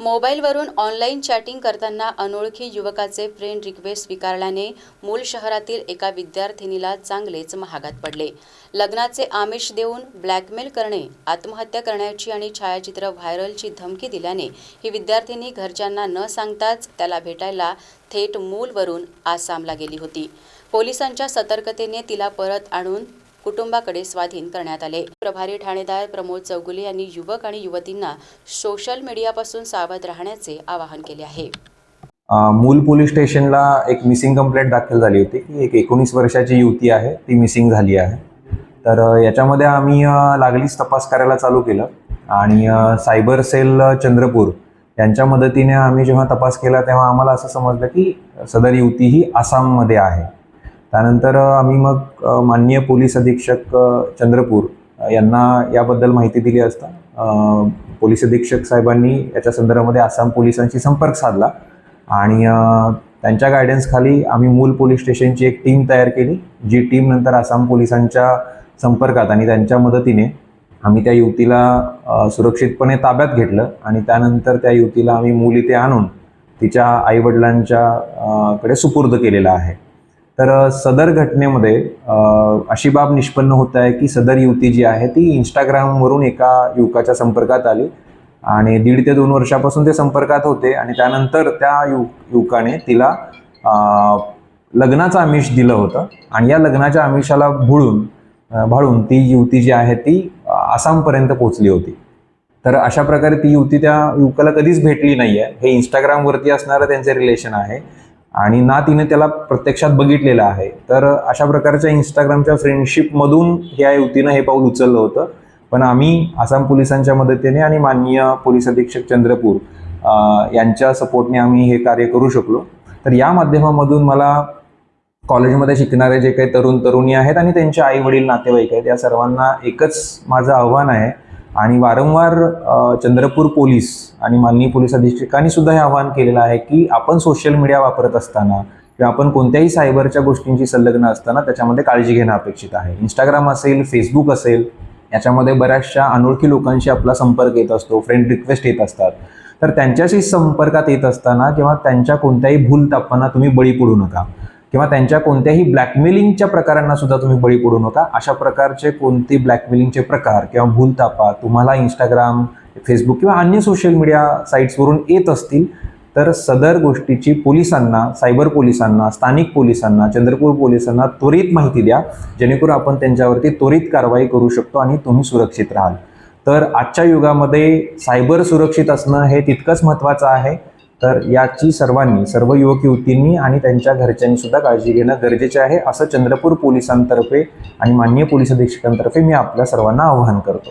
मोबाईलवरून online chatting करताना अनोळखी युवकाचे फ्रेंड रिक्वेस्ट स्वीकारल्याने मूल शहरातील एका विद्यार्थिनीला चांगलेच महागात पडले. लग्नाचे आमिष देऊन ब्लॅकमेल करणे आत्महत्या करण्याची आणि छायाचित्र व्हायरलची धमकी दिल्याने ही विद्यार्थिनी घरच्यांना न सांगताच त्याला भेटायला थेट मूलवरून आसामला गेली होती. पोलिसांच्या सतर्कतेने तिला परत आणून कुटुंबाकडे स्वाधीन करण्यात आले. प्रभारी ठाणेदार प्रमोद चौगुले यांनी युवक आणि युवतींना सोशल मीडियापासून सावध राहण्याचे आवाहन केले आहे. मूल पोलीस स्टेशनला एक मिसिंग कंप्लेंट दाखल झाली होती की एक एकोणीस वर्षाची युवती आहे ती मिसिंग झाली आहे. तर याच्यामध्ये आम्ही लागलीच तपास करायला चालू केलं आणि सायबर सेल चंद्रपूर यांच्या मदतीने आम्ही जेव्हा तपास केला तेव्हा आम्हाला असं समजलं की सदर युवती ही आसाममध्ये आहे. त्यानंतर आम्ही मग माननीय पोलीस अधीक्षक चंद्रपूर यांना याबद्दल माहिती दिली असता. पोलीस अधीक्षक साहेबांनी याच्या संदर्भामध्ये आसाम पोलिसांशी संपर्क साधला आणि त्यांच्या गायडन्सखाली आम्ही मूल पोलीस स्टेशनची एक टीम तयार केली जी टीम नंतर आसाम पोलिसांच्या संपर्कात आणि त्यांच्या मदतीने आम्ही त्या युवतीला सुरक्षितपणे ताब्यात घेतलं आणि त्यानंतर त्या युवतीला आम्ही मूल इथे आणून तिच्या आईवडिलांच्या कडे सुपूर्द केलेला आहे. तर सदर घटनेमध्ये अशी बाब निष्पन्न होत आहे की सदर युवती जी आहे ती इंस्टाग्रामवरून एका युवकाच्या संपर्कात आली आणि दीड ते दोन वर्षापासून ते संपर्कात होते आणि त्यानंतर त्या यु युवकाने तिला लग्नाचं आमिष दिलं होतं आणि या लग्नाच्या आमिषाला भुळून भाळून ती युवती जी आहे ती आसामपर्यंत पोहोचली होती. तर अशा प्रकारे ती युवती त्या युवकाला कधीच भेटली नाही आहे हे इंस्टाग्रामवरती असणारं त्यांचे रिलेशन आहे. आणि ना तिने त्याला प्रत्यक्षात बघितलेलं आहे. तर अशा प्रकारच्या इंस्टाग्रामच्या फ्रेंडशिपमधून या युवतीनं हे पाऊल उचललं होतं. पण आम्ही आसाम पोलिसांच्या मदतीने आणि माननीय पोलीस अधीक्षक चंद्रपूर यांच्या सपोर्टने आम्ही हे कार्य करू शकलो. तर या माध्यमामधून मला कॉलेजमध्ये शिकणारे जे काही तरुण तरुणी आहेत आणि त्यांचे आई वडील नातेवाईक आहेत या सर्वांना एकच माझं आव्हान आहे आणि वारंवार चंद्रपूर पोलीस आणि माननीय पोलीस अधीक्षकांनी सुद्धा हे आवाहन केलेलं आहे की आपण सोशल मीडिया वापरत असताना किंवा आपण कोणत्याही सायबरच्या गोष्टींची संलग्न असताना त्याच्यामध्ये काळजी घेणं अपेक्षित आहे. इंस्टाग्राम असेल फेसबुक असेल याच्यामध्ये बऱ्याचशा अनोळखी लोकांशी आपला संपर्क येत असतो फ्रेंड रिक्वेस्ट येत असतात. तर त्यांच्याशी संपर्कात येत असताना किंवा त्यांच्या कोणत्याही भूल तापांना तुम्ही बळी पडू नका. किंवा त्यांच्या कोणत्याही ब्लॅकमेलिंगच्या प्रकारांना सुद्धा तुम्ही बळी पडू नका. अशा प्रकारचे कोणते ब्लॅकमेलिंगचे प्रकार किंवा भूलतापा तुम्हाला इंस्टाग्राम फेसबुक किंवा अन्य सोशल मीडिया साईट्सवरून येत असतील तर सदर गोष्टीची पोलिसांना सायबर पोलिसांना स्थानिक पोलिसांना चंद्रपूर पोलिसांना त्वरित माहिती द्या. जेणेकरून आपण त्यांच्यावरती त्वरित कारवाई करू शकतो आणि तुम्ही सुरक्षित राहाल. तर आजच्या युगामध्ये सायबर सुरक्षित असणं हे तितकंच महत्त्वाचं आहे. तर याची सर्वांनी सर्व युवक युवतींनी आणि त्यांच्या घरच्यांनी सुद्धा काळजी घेणं गरजेचे आहे. असं चंद्रपूर पोलिसांतर्फे आणि माननीय पोलीस अधीक्षकांतर्फे मी आपल्या सर्वांना आवाहन करतो.